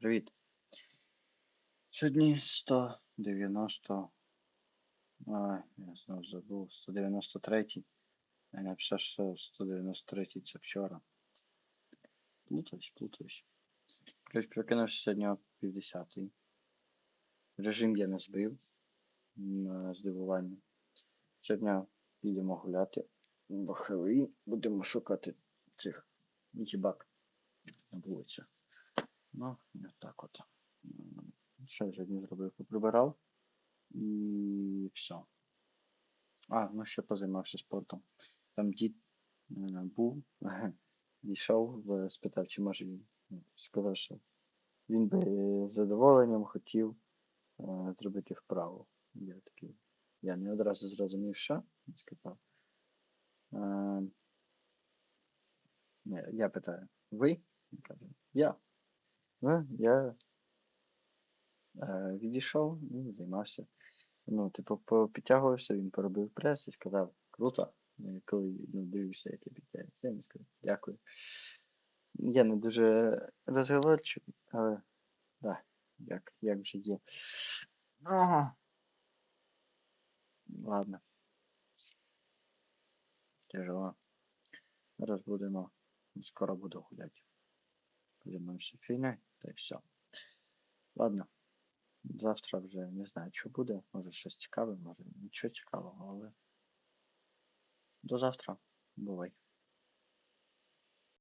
Привіт. Сьогодні 190. А, я знову забув. 193. Я написав, що 193 це вчора. Плутаюсь, плутаюсь. Коротше, прокинувся сьогодні о півдесятий. Режим я не збив. На здивування. Сьогодні підемо гуляти Хеллоуін. Будемо шукати цих їбак на вулицях. Ну, так от. Що я сьогодні зробив? Поприбирав і все. А, ну ще позаймався спортом. Там дід е, був, йшов, спитав, чи може він. Ну, Сказав, що він би з задоволенням хотів е, зробити вправу. Я такий. Я не одразу зрозумів, що він сказав. Е, я питаю, ви? Він каже, я. Ну, я е, відійшов і займався. Ну, типу, підтягувався, він поробив прес і сказав, круто. Коли ну, дивився, як я підтягуюся, я сказав, дякую. Я не дуже розговорчивий, але да, як, як вже є. Ну, ладно. Тяжело. Зараз будемо, скоро буду гуляти. Займаємося фігнею, та й все. Ладно. Завтра вже не знаю, що буде. Може щось цікаве, може нічого цікавого, але до завтра. Бувай.